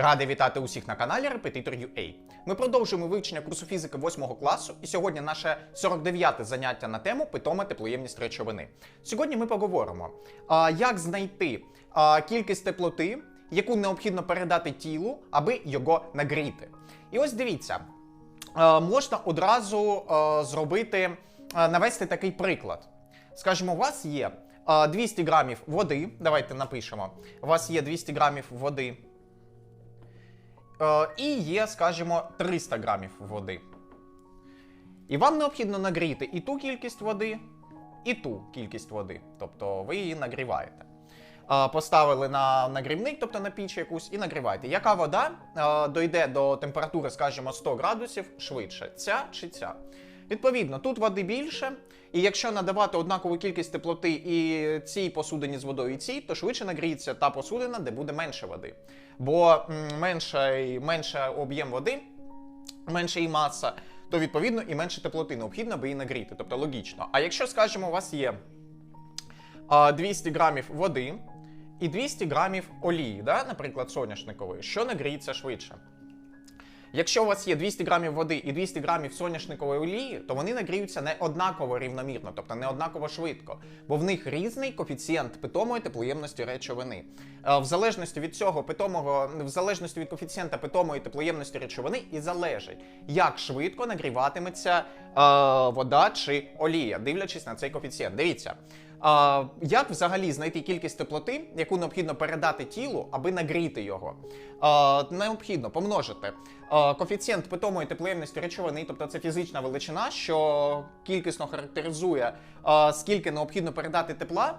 Радий вітати усіх на каналі Репетитор UA. Ми продовжуємо вивчення курсу фізики 8 класу, і сьогодні наше 49-те заняття на тему питома теплоємність речовини. Сьогодні ми поговоримо, як знайти кількість теплоти, яку необхідно передати тілу, аби його нагріти. І ось дивіться, можна одразу зробити, навести такий приклад. Скажімо, у вас є 200 грамів води. Давайте напишемо. У вас є 200 грамів води. Е, і є, скажімо, 300 грамів води. І вам необхідно нагріти і ту кількість води, і ту кількість води. Тобто ви її нагріваєте. Е, Поставили на нагрівник, тобто на піч якусь, і нагріваєте. Яка вода е, дойде до температури, скажімо, 100 градусів швидше? Ця чи ця? Відповідно, тут води більше, і якщо надавати однакову кількість теплоти і цій посудині з водою, і цій, то швидше нагріється та посудина, де буде менше води. Бо м, менше, менше об'єм води, менша її маса, то відповідно і менше теплоти необхідно, аби її нагріти. Тобто логічно. А якщо, скажімо, у вас є 200 грамів води і 200 грамів олії, да, наприклад, соняшникової, що нагріється швидше? Якщо у вас є 200 грамів води і 200 грамів соняшникової олії, то вони нагріються не однаково рівномірно, тобто не однаково швидко, бо в них різний коефіцієнт питомої теплоємності речовини. Е, В залежності від цього питомого, в залежності від коефіцієнта питомої теплоємності речовини, і залежить, як швидко нагріватиметься е, вода чи олія, дивлячись на цей коефіцієнт. Дивіться. А, як взагалі знайти кількість теплоти, яку необхідно передати тілу, аби нагріти його? А, необхідно помножити а, коефіцієнт питомої теплоємності речовини, тобто це фізична величина, що кількісно характеризує, а, скільки необхідно передати тепла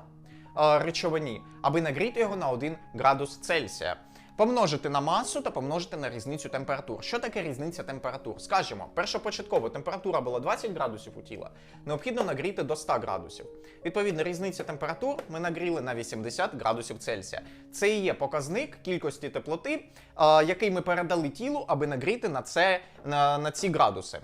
а, речовині, аби нагріти його на 1 градус Цельсія. Помножити на масу та помножити на різницю температур. Що таке різниця температур? Скажімо, першопочатково температура була 20 градусів у тіла, необхідно нагріти до 100 градусів. Відповідно, різниця температур ми нагріли на 80 градусів Цельсія. Це і є показник кількості теплоти, який ми передали тілу, аби нагріти на, це, на, на ці градуси.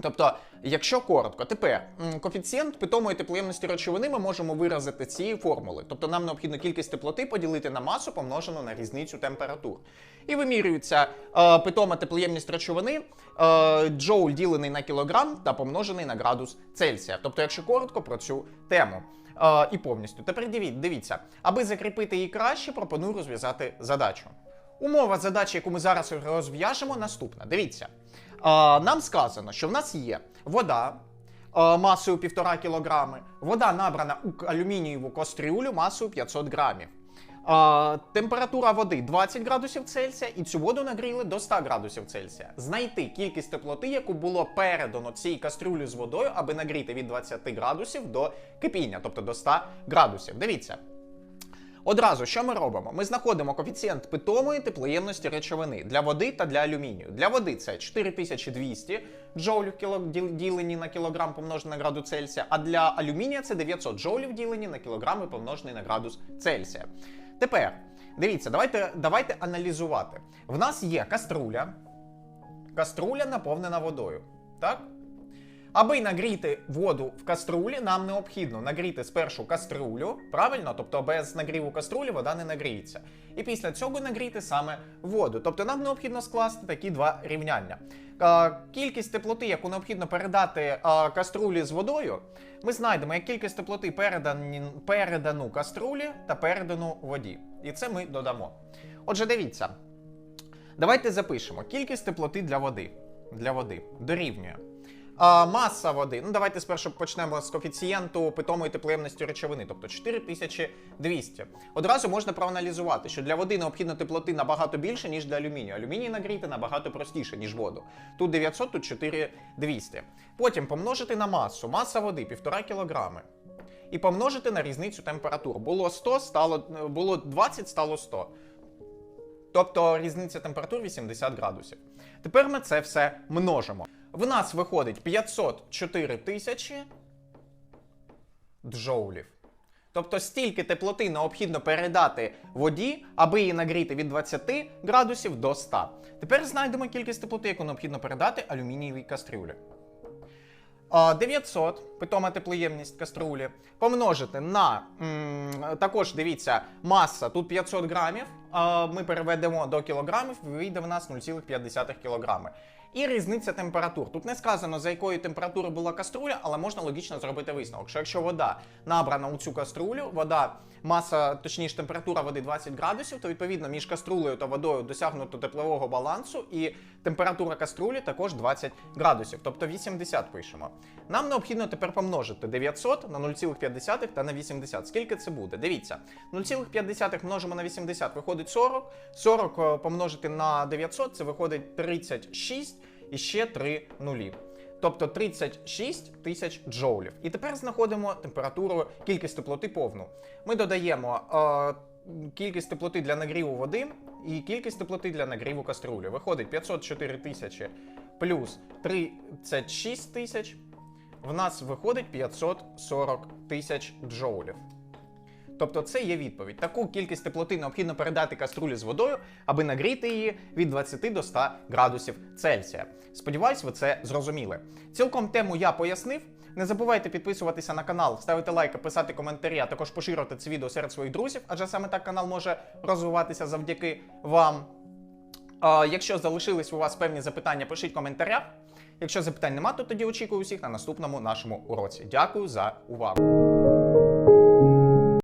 Тобто, якщо коротко, тепер коефіцієнт питомої теплоємності речовини ми можемо виразити цією формули. Тобто нам необхідно кількість теплоти поділити на масу, помножену на різницю температур. І вимірюється е, питома теплоємність речовини, е, джоуль ділений на кілограм та помножений на градус Цельсія. Тобто, якщо коротко про цю тему. Е, і повністю. Тепер диві- дивіться, аби закріпити її краще, пропоную розв'язати задачу. Умова задачі, яку ми зараз розв'яжемо, наступна. Дивіться. Нам сказано, що в нас є вода масою 1,5 кг, вода набрана у алюмінієву кастрюлю масою 500 грамів. Температура води 20 градусів Цельсія, і цю воду нагріли до 100 градусів Цельсія. Знайти кількість теплоти, яку було передано цій кастрюлі з водою, аби нагріти від 20 градусів до кипіння, тобто до 100 градусів. Дивіться. Одразу що ми робимо? Ми знаходимо коефіцієнт питомої теплоємності речовини для води та для алюмінію. Для води це 4200 джоулів ділені на кілограм помножений на градус Цельсія, а для алюмінія це 900 джоулів ділені на кілограми помножений на градус Цельсія. Тепер дивіться, давайте, давайте аналізувати. В нас є каструля, каструля наповнена водою. Так? Аби нагріти воду в каструлі, нам необхідно нагріти спершу каструлю, правильно? Тобто без нагріву каструлі вода не нагріється. І після цього нагріти саме воду. Тобто нам необхідно скласти такі два рівняння. Кількість теплоти, яку необхідно передати каструлі з водою, ми знайдемо як кількість теплоти передані, передану каструлі та передану воді. І це ми додамо. Отже, дивіться. Давайте запишемо кількість теплоти для води. Для води дорівнює. А, маса води. Ну, давайте спершу почнемо з коефіцієнту питомої теплоємності речовини, тобто 4200. Одразу можна проаналізувати, що для води необхідно теплоти набагато більше, ніж для алюмінію. Алюміній нагріти набагато простіше, ніж воду. Тут 900, тут 4200. Потім помножити на масу. Маса води 1,5 кг. І помножити на різницю температур. Було 100, стало, було 20, стало 100. Тобто різниця температур 80 градусів. Тепер ми це все множимо. В нас виходить 504 тисячі джоулів. Тобто стільки теплоти необхідно передати воді, аби її нагріти від 20 градусів до 100. Тепер знайдемо кількість теплоти, яку необхідно передати алюмінієвій кастрюлі. 900 питома теплоємність каструлі помножити на також дивіться, маса тут 500 грамів. Ми переведемо до кілограмів, вийде в нас 0,5 кілограми. І різниця температур. Тут не сказано, за якої температури була каструля, але можна логічно зробити висновок. Що якщо вода набрана у цю каструлю, вода, маса, точніше, температура води 20 градусів, то відповідно між каструлею та водою досягнуто теплового балансу, і температура каструлі також 20 градусів, тобто 80 пишемо. Нам необхідно тепер помножити 900 на 0,5 та на 80. Скільки це буде? Дивіться, 0,5 множимо на 80, виходить 40. 40 е, помножити на 900, це виходить 36 і ще 3 нулі. Тобто 36 тисяч джоулів. І тепер знаходимо температуру, кількість теплоти повну. Ми додаємо е, кількість теплоти для нагріву води і кількість теплоти для нагріву каструлі. Виходить 504 тисячі плюс 36 тисяч. В нас виходить 540 тисяч джоулів. Тобто це є відповідь. Таку кількість теплоти необхідно передати каструлі з водою, аби нагріти її від 20 до 100 градусів Цельсія. Сподіваюсь, ви це зрозуміли. Цілком тему я пояснив. Не забувайте підписуватися на канал, ставити лайки, писати коментарі, а також поширювати це відео серед своїх друзів, адже саме так канал може розвиватися завдяки вам. А, якщо залишились у вас певні запитання, пишіть в коментарях. Якщо запитань нема, то тоді очікую усіх на наступному нашому уроці. Дякую за увагу.